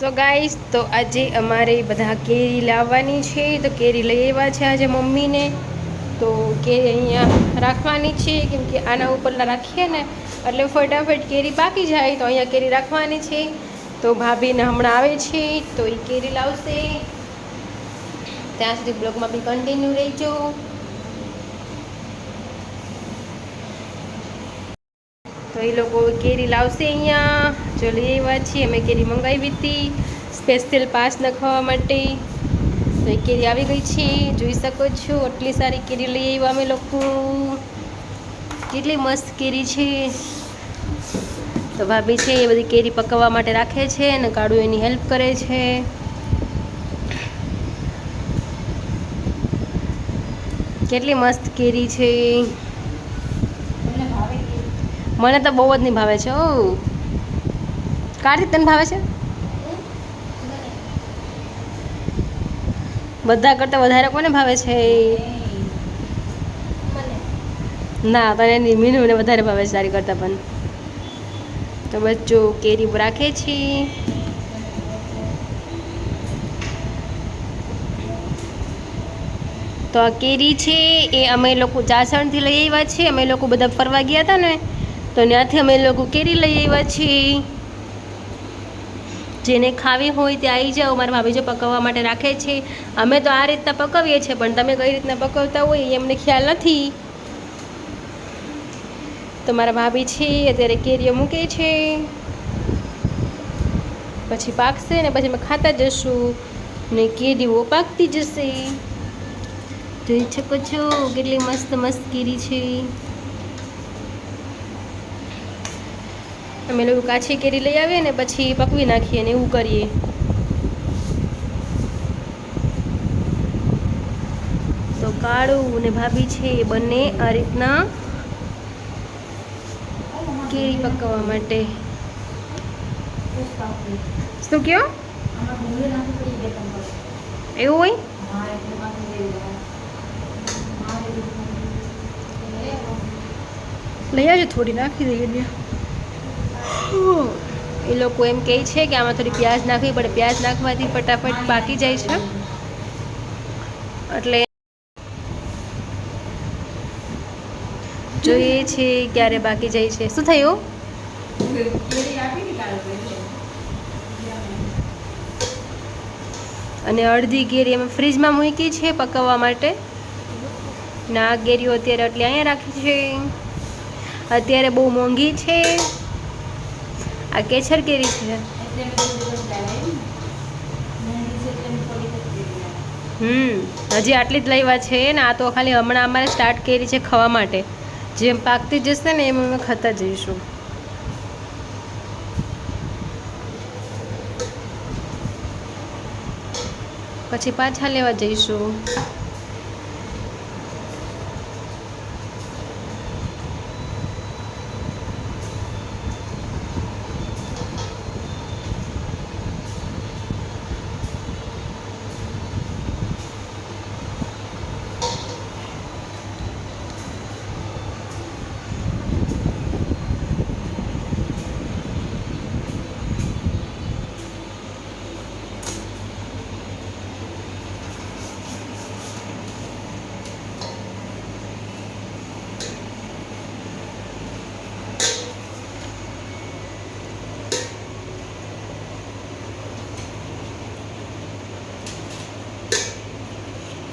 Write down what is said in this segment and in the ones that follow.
So guys તો આજે અમારે બધા કેરી લાવવાની છે. તો કેરી લઈ આવ્યા છે આજે મમ્મીને. તો કેરી અહીંયા રાખવાની છે, કેમ કે આના ઉપરના રાખીએ ને, એટલે ફટાફટ કેરી પાકી જાય તો અહીંયા કેરી રાખવાની છે. તો ભાભીને હમણાં આવે છે, તો એ કેરી લાવશે. ત્યાં સુધી બ્લોગમાં બી કન્ટિન્યુ રહેજો. તો એ લોકો કેરી લાવશે અહીંયા. જો લઈ આવ્યા છીએ અમે કેરી મંગાવી હતી. સ્પેશિયલ પાસ નખવા માટે. તો એ કેરી આવી ગઈ છે, જોઈ શકો છો, આટલી સારી કેરી લઈ આવ્યા અમે લોકો. કેટલી મસ્ત કેરી છે. તો ભાભી છે, એ બધી કેરી પકવવા માટે રાખે છે અને કાળું એની હેલ્પ કરે છે. કેટલી મસ્ત કેરી છે. મને તો બહુ જ નહીં ભાવે છે ઓ કાર્તિક તને ભાવે છે? બધા કરતાં વધારે કોને ભાવે છે? ના, તને નહીં મીનુને વધારે ભાવે છે તારી કરતાં પણ. તો બચ્ચો કેરી રાખે છે. તો આ કેરી છે, એ અમે લોકો ચાસણથી લઈ આવ્યા છીએ. અમે લોકો બધા ફરવા ગયા હતા ને. તો ત્યાંથી અમે લોકો કેરી લઈ આવ્યા છીએ. જેને ખાવી હોય તે આવી જાઓ, મારા ભાભી જો પકવવા માટે રાખે છે. અમે તો આ રીતના પકવીએ છીએ, પણ તમે કઈ રીતના પકવતા હોય એ અમને ખ્યાલ નથી. તો મારા ભાભી છે, અત્યારે કેરીઓ મૂકે છે. પછી પાકશે ને પછી અમે ખાતા જશું ને કેરીઓ પાકતી જશે. જોઈ શકો છો, કેટલી મસ્ત મસ્ત કેરી છે. અમે લોકો કાચી કેરી લઈ આવીએ ને પછી પકવી નાખીએ ને એવું કરીએ. તો કાળું ને ભાભી છે એ બંને આ રીતના કેરી પકવવા માટે. શું કયો? એવું હોય? લઈ આવજો થોડી, નાખી દઈએ ને એ લોકો એમ કહે છે કે આમાં થોડી પ્યાજ નાખવી પડે. પ્યાજ નાખવાથી ફટાફટ પાકી જાય છે. એટલે જોઈએ છે ક્યારે બાકી જાય છે. શું થયું? અને અડધી કેરી અમે ફ્રીજમાં મૂકી છે પકવવા માટે. ના કેરીઓ અત્યારે એટલે અહીંયા રાખી છે. અત્યારે બહુ મોંઘી છે. આ કેછર કેરી છે. હમ, હજી આટલી જ લેવા છે ને, આ તો ખાલી હમણાં અમારે સ્ટાર્ટ કરી છે ખાવા માટે. જેમ પાકતી જશે ને એમ અમે ખાતા જઈશું. પછી પાછા લેવા જઈશું.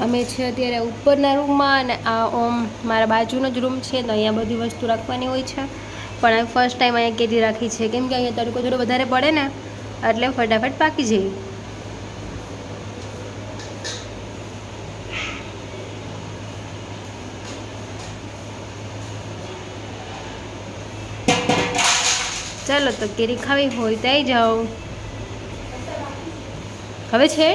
અમે છે અત્યારે ઉપરના રૂમમાં અને આ ઓમ મારા બાજુનો જ રૂમ છે, તો અહીંયા બધી વસ્તુ રાખવાની હોય છે. પણ ફર્સ્ટ ટાઈમ અહીંયા કેરી રાખી છે. કેમ કે અહીંયા તડકો થોડો વધારે પડે ને, એટલે ફટાફટ પાકી જઈએ. ચાલો તો કેરી ખાવી હોય, તો આવી જાઓ. હવે છે?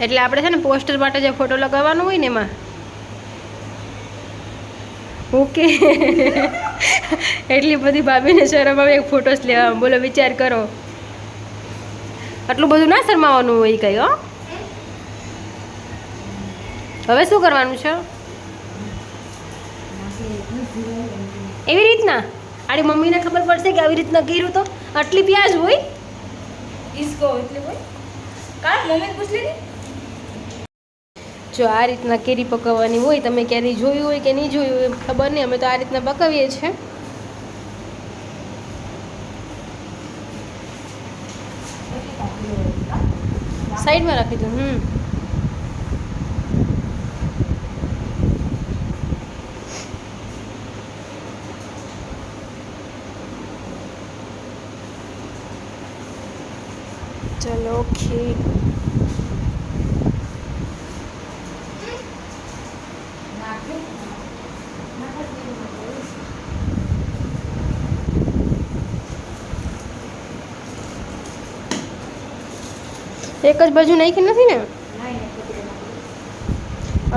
એટલે આપણે છે ને પોસ્ટર માટે જે ફોટો લગાવવાનો હોય ને એમાં. ઓકે. એટલી બધી ભાભીને શરમાં એક ફોટોસ લેવા. બોલો, વિચાર કરો. આટલું બધું ના શરમાવાનું હોય કંઈ, હો? હવે શું કરવાનું છે? એવી રીતના? આડી મમ્મીને ખબર પડશે કે આવી રીતના કર્યું તો? આટલી પ્યાજ હોય? ઈસકો એટલે હોય. કા? મમ્મી પૂછ લીધી જો આ રીતના કેરી પકવવાની હોય, તમે ક્યારેય જોયું હોય કે નહીં જોયું હોય ખબર નહીં. અમે તો આ રીતના પકવીએ છીએ. સાઈડમાં રાખી દઉં હમ. ચલો ઓકે એક જ બાજુ નાખી નથી ને?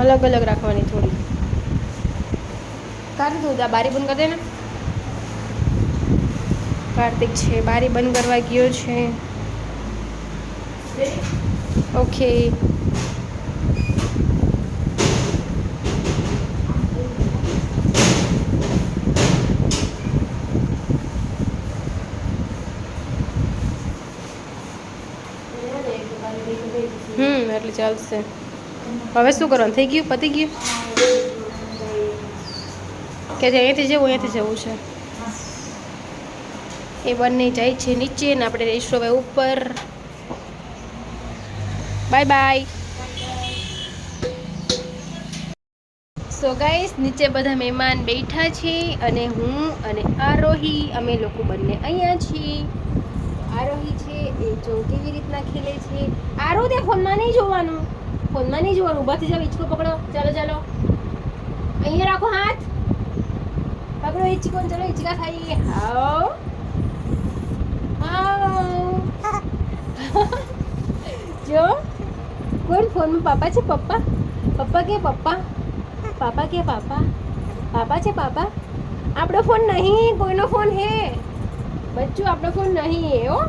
અલગ અલગ રાખવાની થોડી. કાઢ દઉં આ બારી બંધ કરી દે ને. કાર્તિક છે બારી બંધ કરવા ગયો છે. ઓકે હમ એટલે ચાલશે. હવે શું કરવાનું? થઈ ગયું? પતી ગયું? કે જે અહીંયાથી જવું અહીંયાથી જવું છે. એ બંને જાય છે નીચે ને આપણે રહીશું હવે ઉપર. બાય બાય સો ગાઈસ નીચે બધા મહેમાન બેઠા છે અને હું અને આરોહી, અમે લોકો બંને અહીંયા છીએ. આરોહી છે એ જો કેવી રીતના ખેલે છે? આરો તે ફોનમાં નહીં જોવાનું. ફોનમાં નહીં જોવાનું. ઊભાથી જાવ હિંચકો પકડો. ચાલો ચાલો. અહીંયા રાખો હાથ. પકડો, હિંચકો, ચાલો, હિંચકા હાઓ હાઓ જો. કોણ ફોનમાં? પાપા છે પપ્પા? પપ્પા કે પપ્પા? પાપા કે પાપા? પાપા છે પાપા? આપણો ફોન નહીં, કોઈનો ફોન હે. બચ્ચું, આપણો ફોન નહીં હે, હો.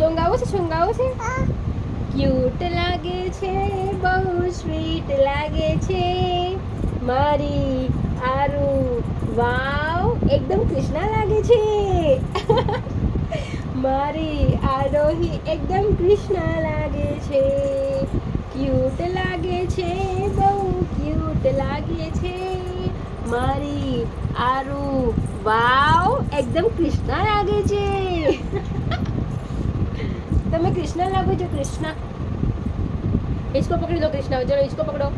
સોંગ આવું છે, સોંગ આવું છે? ક્યુટ લાગે છે, બહુ સ્વીટ લાગે છે. મારી આરુ, વાવ, એકદમ કૃષ્ણા લાગે છે. મારી આરોહી એકદમ કૃષ્ણા લાગે છે. ક્યુટ લાગે છે, બહુ ક્યુટ લાગે છે. મારી આરુ, વાવ, એકદમ કૃષ્ણા લાગે છે. તમે કૃષ્ણ લાગો છો, કૃષ્ણ. હિચકો પકડી દો કૃષ્ણ. ચલો, હિચકો પકડો.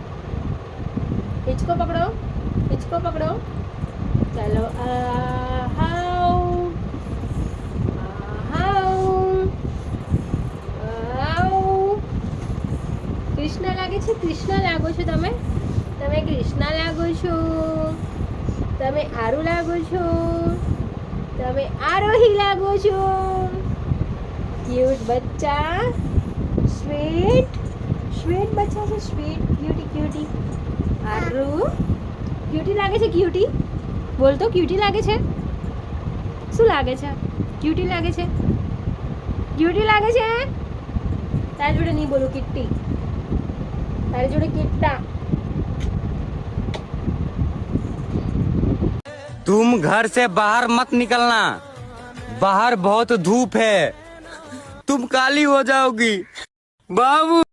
હિચકો પકડો. હિચકો પકડો. ચાલો હાઉ. હાઉ. કૃષ્ણ લાગે છે? કૃષ્ણ લાગો છો તમે? તમે કૃષ્ણ લાગો છો? તમે આરુ લાગો છો? તમે આરોહી લાગો છો? ક્યુટ બચ્ચા સ્વીટ સ્વીટ બચ્ચા છે sweet cutie cutie Aaru cutie લાગે છે ક્યુટી બોલ તો ક્યુટી લાગે છે શું લાગે છે ક્યુટી લાગે છે ક્યુટી લાગે છે તારી જોડે નહીં બોલું કિટ્ટી તારી જોડે કિટ્ટા तुम घर से बाहर मत निकलना बाहर बहुत धूप है तुम काली हो जाओगी बाबू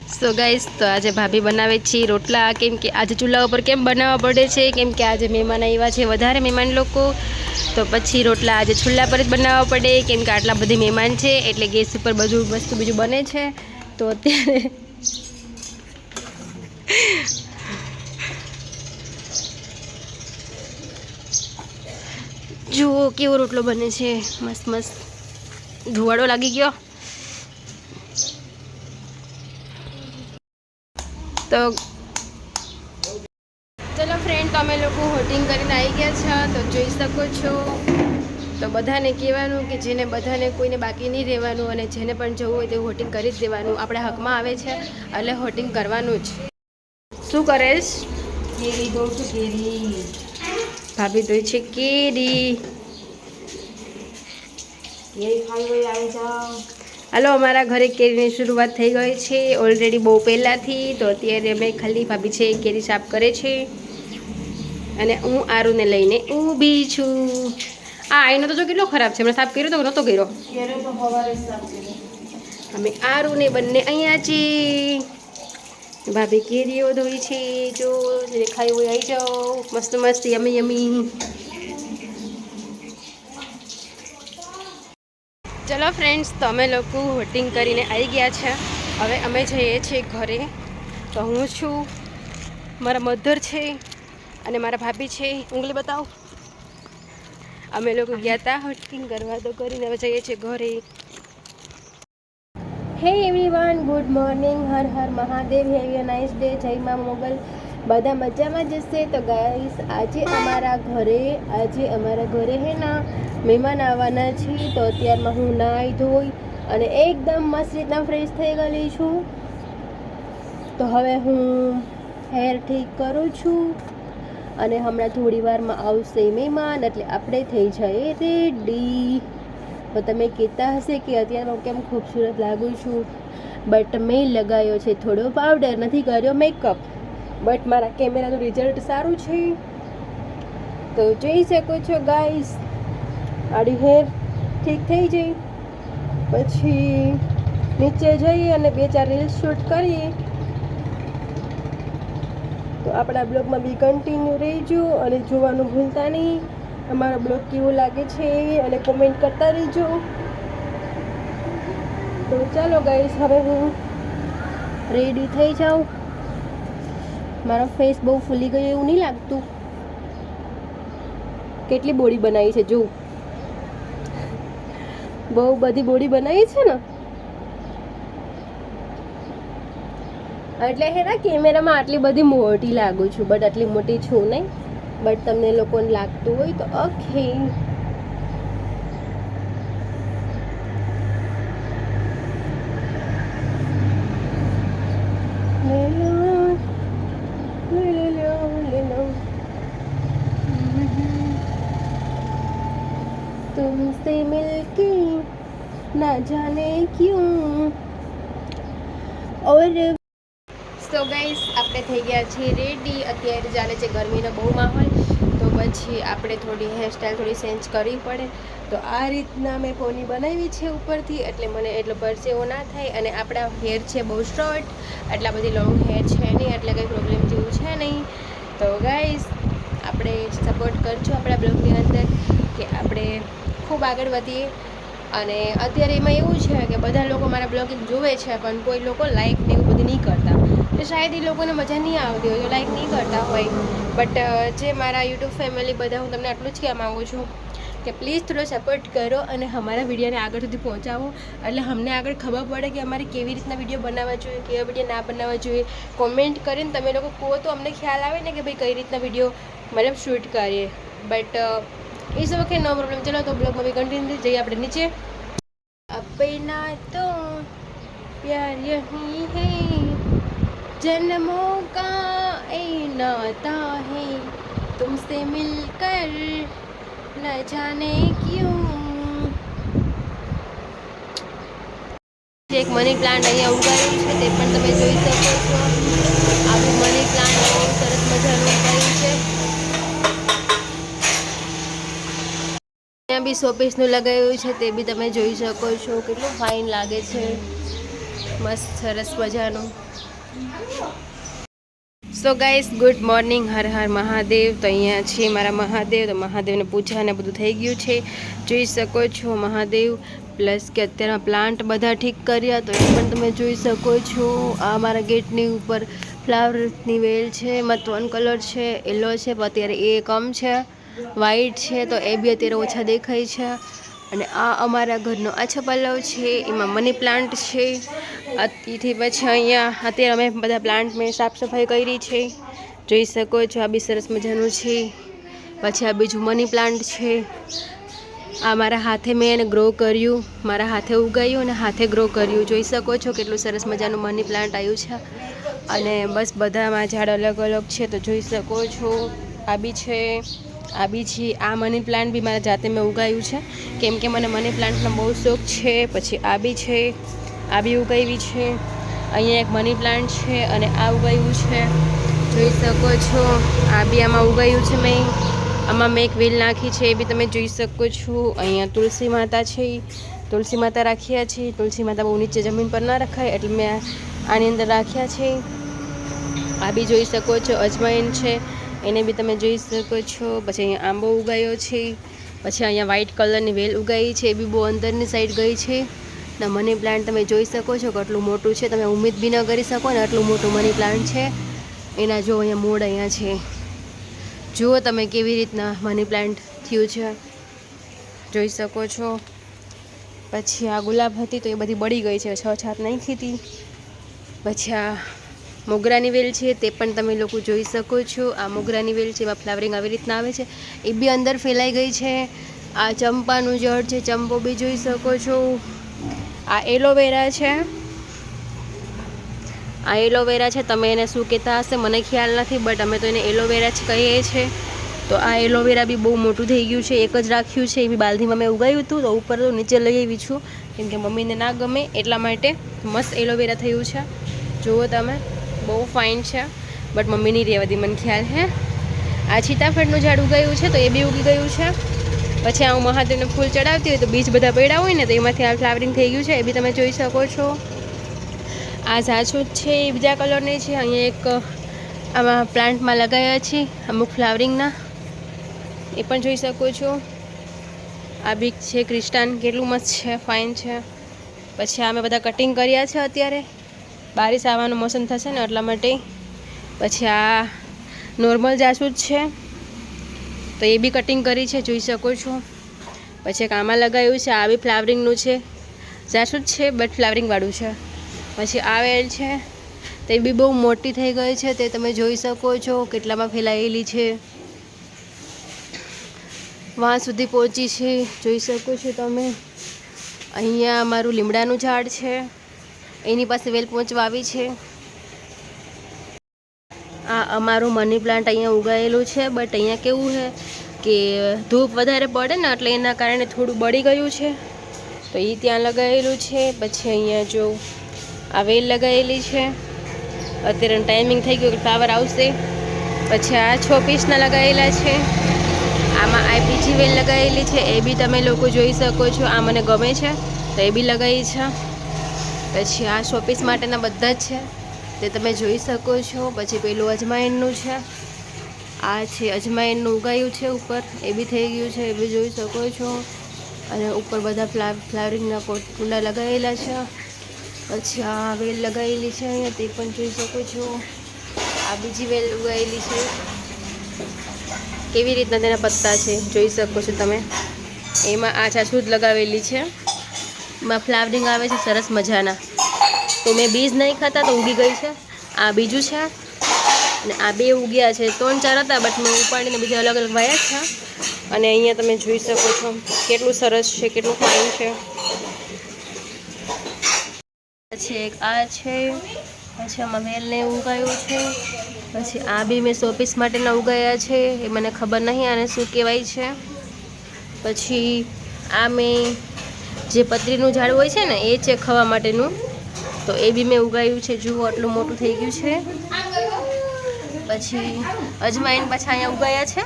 સો ગાઈસ તો આજે ભાભી બનાવે છે રોટલા કેમ કે આજે ચૂલા ઉપર કેમ બનાવવા પડે છે કેમ કે આજે મહેમાન આવ્યા છે વધારે મહેમાન લોકો તો પછી રોટલા આજે ચૂલા પર જ બનાવવા પડે કેમ કે આટલા બધી મહેમાન છે એટલે ગેસ ઉપર બધું વસ્તુ બીજું બને છે તો અત્યારે જુઓ કેવો રોટલો બને છે. મસ્ત મસ્ત. ધુવાડો લાગી ગયો. તો ચલો ફ્રેન્ડ તમે લોકો હોટિંગ કરીને આવી ગયા છો. તો જોઈ શકો છો. તો બધાને કહેવાનું કે જેને બધાને કોઈને બાકી નહીં રહેવાનું અને જેને પણ જવું હોય તે હોટિંગ કરી જ દેવાનું. આપણે હકમાં આવે છે, એટલે હોટિંગ કરવાનું જ. શું કરેશ? કેરી દઉં છું કેરી? ભાભી તો છે કેરી હાલો અમારા ઘરે કેરીની શરૂઆત થઈ ગઈ છે. ઓલરેડી બહુ પહેલાંથી તો અત્યારે અમે ખાલી ભાભી છે કેરી સાફ કરે છે. અને હું આરુને લઈને ઊભી છું. આ આઈનો તો જો કેટલો ખરાબ છે. મને સાફ કર્યો તો નહોતો કર્યો. અમે આરુને બંને અહીંયા છીએ. ભાભી કેરીઓ ધોઈ છે, જો, દેખાય હોય આવી જાઓ. મસ્ત મસ્ત, યમી યમી. ચલો ફ્રેન્ડ્સ તો અમે લોકો વોટિંગ કરીને આવી ગયા છે. હવે અમે જઈએ છીએ ઘરે. તો હું છું, મારા મધર છે અને મારા ભાભી છે. ઉંગલી બતાવો. અમે લોકો ગયા હતા વોટિંગ કરવા તો કરીને હવે જઈએ છીએ ઘરે. Hey everyone good morning Har Har Mahadev. Have a nice day જય મા મોગલ. બધા મજામાં જશે તો ગાઈસ આજે અમારા ઘરે, આજે અમારા ઘરે હે ના, મહેમાન આવવાના છે તો અત્યારમાં હું નાહી ધોઈ અને એકદમ મસ્ત રીતના ફ્રેશ થઈ ગયેલી છું. તો હવે હું હેર ઠીક કરું છું. અને હમણાં થોડી વારમાં આવશે મહેમાન, એટલે આપણે થઈ જઈએ રેડી તો તમે કહેતા હશે કે અત્યારે હું કેમ ખૂબસૂરત લાગું છું. બટ મેં લગાવ્યો છે થોડો પાવડર નથી કર્યો મેકઅપ બટ મારા કેમેરાનું રિઝલ્ટ સારું છે. તો જોઈ શકો છો ગાઈસ આડી હેર ઠીક થઈ જઈ પછી નીચે જઈએ અને બે ચાર રીલ્સ શૂટ કરીએ. તો આપણા બ્લોગમાં બી કન્ટિન્યુ રહેજો અને જોવાનું ભૂલતા નહીં. અમારો બ્લોગ કેવો લાગે છે અને કોમેન્ટ કરતા રહેજો. તો ચાલો ગાઈસ હવે હું રેડી થઈ જાઉં. મારો ફેસ બહુ ફૂલી ગયો એવું નહીં લાગતું. કેટલી બોડી બનાવી છે જો બહુ બધી બોડી બનાવી છે ને? એટલે હે ના કેમેરામાં આટલી બધી મોટી લાગુ છું બટ આટલી મોટી છું નહીં. બટ તમને લોકોને લાગતું હોય તો ઓકે तुमसे मिलके ना जाने क्यों और સો ગાઈસ, આપણે થઈ ગયા છીએ રેડી અત્યારે ચાલે છે ગરમીનો બહુ માહોલ. તો પછી આપણે થોડી હેરસ્ટાઈલ થોડી ચેન્જ કરવી પડે. તો આ રીતના મેં પોની બનાવી છે ઉપરથી, એટલે મને એટલો પરસેવો ના થાય. અને આપણા હેર છે બહુ શોર્ટ આટલા બધી લોંગ હેર છે નહીં, એટલે કંઈ પ્રોબ્લેમ જેવું છે નહીં. તો ગાઈસ, આપણે સપોર્ટ કરજો આપણા બ્લોગની અંદર કે આપણે ખૂબ આગળ વધીએ. અને અત્યારે એમાં એવું છે કે બધા લોકો મારા બ્લોગિંગ જોવે છે, પણ કોઈ લોકો લાઈક ને એવું બધું નહીં કરતા. તો શાયદ એ લોકોને મજા નહીં આવતી હોય લાઈક નહીં કરતા હોય. બટ જે મારા યુટ્યુબ ફેમિલી બધા, હું તમને આટલું જ કહેવા માગું છું કે પ્લીઝ થોડો સપોર્ટ કરો અને અમારા વિડીયોને આગળ સુધી પહોંચાવો. એટલે અમને આગળ ખબર પડે કે અમારે કેવી રીતના વીડિયો બનાવવા જોઈએ, કેવા વીડિયો ના બનાવવા જોઈએ. કોમેન્ટ કરીને તમે લોકો કહો તો અમને ખ્યાલ આવે ને કે ભાઈ કઈ રીતના વીડિયો મતલબ શૂટ કરીએ. But is okay no problem ચલો, તો બ્લોગ હવે કન્ટિન્યુ જઈએ આપણે નીચે. અપના તો પ્યાર યહી હૈ. जन्मों का ए नाता है तुमसे मिलकर न जाने क्यों એક મની પ્લાન્ટ અહીંયા ઉગાડ્યું છે તે પણ તમે જોઈ શકો છો આવું મની પ્લાન્ટ બહુ સરસ મજાનું ઉગાડ્યું છે ત્યાં બી શોપીસનું લગાવ્યું છે તે બી તમે જોઈ શકો છો કેટલું ફાઇન લાગે છે મસ્ત સરસ મજાનું So guys good morning Har Har Mahadev. તો અહીંયા છે મારા મહાદેવ. તો મહાદેવને પૂજા ને બધું થઈ ગયું છે. જોઈ શકો છો મહાદેવ. પ્લસ કે અત્યારના પ્લાન્ટ બધા ઠીક કર્યા. તો એ પણ તમે જોઈ શકો છો. આ મારા ગેટની ઉપર ફ્લાવરની વેલ છે. મતવન કલર છે. યલો છે. અત્યારે એ કમ છે. વ્હાઈટ છે. તો એ બી અત્યારે ઓછા દેખાય છે. અને આ અમારા ઘરનો આછો પલ્લવ છે, એમાં મની પ્લાન્ટ છે. અતિથી પછી અહીંયા અત્યારે અમે બધા પ્લાન્ટ મેં સાફ સફાઈ કરી છે. જોઈ શકો છો, આ બી સરસ મજાનું છે. પછી આ બીજું મની પ્લાન્ટ છે. આ મારા હાથે મેં એને ગ્રો કર્યું. મારા હાથે ઉગાયું અને હાથે ગ્રો કર્યું. જોઈ શકો છો કેટલું સરસ મજાનું મની પ્લાન્ટ આવ્યું છે. અને બસ બધામાં ઝાડ અલગ અલગ છે, તો જોઈ શકો છો. આ બી છે. આ બી છે, આ મની પ્લાન્ટ બી મારા જાતે મેં ઉગાવ્યું છે. કેમ કે મને મની પ્લાન્ટનો બહુ શોખ છે, પછી આ બી છે, આ બી ઉગાવી છે. અહીંયા એક મની પ્લાન્ટ છે અને આ ઉગાવ્યું છે. જોઈ શકો છો, આ બી આમાં ઉગાવ્યું છે મેં. આમાં મેં એક વેલ નાખી છે, એ બી તમે જોઈ શકો છો. અહીંયા તુલસી માતા છે, તુલસી માતા રાખ્યા છે. તુલસી માતા બહુ નીચે જમીન પર ના રખાય, એટલે મેં આની અંદર રાખ્યા છે. આ બી જોઈ શકો છો અજમાઈન છે. એને બી તમે જોઈ શકો છો. પછી અહીંયા આંબો ઉગાયો છે. પછી અહીંયા વ્હાઇટ કલરની વેલ ઉગાવી છે. એ બી બહુ અંદરની સાઈડ ગઈ છે. ને મની પ્લાન્ટ તમે જોઈ શકો છો કે આટલું મોટું છે. તમે ઉમેદ બી ન કરી શકો ને આટલું મોટું મની પ્લાન્ટ છે. એના જો અહીંયા મૂળ અહીંયા છે. જુઓ તમે કેવી રીતના મની પ્લાન્ટ થયું છે. જોઈ શકો છો. પછી આ ગુલાબ હતી તો એ બધી બળી ગઈ છે. છ છાત નાખી હતી. પછી આ મોગરાની વેલ છે, તે પણ તમે લોકો જોઈ શકો છો. આ મોગરાની વેલ છે એમાં ફ્લાવરિંગ આવી રીતના આવે છે. એ બી અંદર ફેલાઈ ગઈ છે. આ ચંપાનું જળ છે, ચંપો બી જોઈ શકો છો. આ એલોવેરા છે. આ એલોવેરા છે, તમે એને શું કહેતા હશે મને ખ્યાલ નથી, બટ અમે તો એને એલોવેરા જ કહીએ છીએ. તો આ એલોવેરા બી બહુ મોટું થઈ ગયું છે, એક જ રાખ્યું છે, એ બી બાલધીમાં મેં ઉગાવ્યું હતું, તો ઉપર તો નીચે લઈ આવી છું. કેમ કે મમ્મીને ના ગમે, એટલા માટે મસ્ત એલોવેરા થયું છે. જુઓ તમે. બહુ ફાઇન છે. બટ મમ્મીની રહેવા દી મને ખ્યાલ હે. આ સીતાફળનું ઝાડ ઉગાયું છે તો એ બી ઉગી ગયું છે. પછી આ હું મહાદેવને ફૂલ ચડાવતી હોય તો બીજ બધા પડ્યા હોય ને તો એમાંથી આ ફ્લાવરિંગ થઈ ગયું છે, એ બી તમે જોઈ શકો છો. આ ઝાછું છે, એ બીજા કલરની છે. અહીંયા એક, આમાં પ્લાન્ટમાં લગાવ્યા છે, અમુક ફ્લાવરિંગના એ પણ જોઈ શકો છો. આ બીક છે, ક્રિસ્ટાન. કેટલું મસ્ત છે ફાઇન છે. પછી આ મેં બધા કટિંગ કર્યા છે અત્યારે. બારિશ આવવાનું મોસમ થશે ને એટલા માટે પછી આ નોર્મલ જાસૂદ છે. તો એ બી કટિંગ કરી છે, જોઈ શકો છો. પછી એક આમાં લગાવ્યું છે, આ બી ફ્લાવરિંગનું છે. જાસૂદ છે બટ ફ્લાવરિંગવાળું છે. પછી આ વેલ છે, તે બી બહુ મોટી થઈ ગઈ છે, તે તમે જોઈ શકો છો કેટલામાં ફેલાયેલી છે. વાં સુધી પહોંચી છે, જોઈ શકો છો તમે. અહીંયા અમારું લીમડાનું ઝાડ છે. એની પાસે વેલ પહોંચવા આવી છે. આ અમારું મની પ્લાન્ટ અહીંયા ઉગાયેલું છે, બટ અહીંયા કેવું છે કે ધૂપ વધારે પડે ને એટલે એના કારણે થોડું બળી ગયું છે. તો એ ત્યાં લગાવેલું છે, પછી અહીંયા જો આ વેલ લગાવેલી છે. અત્યારે ટાઈમિંગ થઈ ગયું કે ફ્લાવર આવશે. પછી આ છ પીસના લગાવેલા છે. આમાં આ બીજી વેલ લગાવેલી છે, એ બી તમે લોકો જોઈ શકો છો, આ મને ગમે છે, તો એ બી લગાવી છે. પછી આ શોપીસ માટેના બધા જ છે. તે તમે જોઈ શકો છો. પછી પેલું અજમાઈનનું છે. આ છે અજમાઈનનું ઉગાયું છે ઉપર. એ બી થઈ ગયું છે, એ બી જોઈ શકો છો. અને ઉપર બધા ફ્લા ફ્લાવરિંગના કુંડા લગાવેલા છે. પછી આ વેલ લગાવેલી છે અહીંયા, તે પણ જોઈ શકો છો. આ બીજી વેલ ઉગાવેલી છે. કેવી રીતના તેના પત્તા છે, જોઈ શકો છો તમે? એમાં આ છાછૂદ લગાવેલી છે. એમાં ફ્લાવરિંગ આવે છે, સરસ મજાના. તો મેં બીજ નહીં ખાતા તો ઉગી ગઈ છે. આ બીજું છે. અને આ બે ઉગ્યા છે. ત્રણ ચાર હતા બટ મેં ઉપાડીને બીજા અલગ અલગ વાયા છે. અને અહીંયા તમે જોઈ શકો છો કેટલું સરસ છે, કેટલું ફાઇન છે. પછી એક, આ છે. પછી આમાં વેલને ઉગાયું છે. પછી આ બી મેં શોપીસ માટેના ઉગાયા છે. એ મને ખબર નહીં આને શું કહેવાય છે. પછી આ મેં જે પતરીનું ઝાડ હોય છે ને, એ છે ખાવા માટેનું. તો એ બી મેં ઉગાવ્યું છે. જુઓ આટલું મોટું થઈ ગયું છે. પછી અજમાઈન પાછા અહીંયા ઉગાયા છે.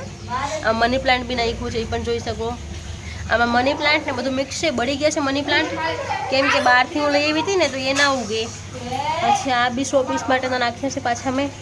આ મની પ્લાન્ટ બી નાખ્યું છે, એ પણ જોઈ શકો. આમાં મની પ્લાન્ટ ને બધું મિક્સ છે. બળી ગયા છે મની પ્લાન્ટ. કેમ કે બહારથી હું લઈ આવી હતી ને, તો એ ના ઉગે. પછી આ બી શો પીસ માટે તો નાખ્યા છે પાછા મેં.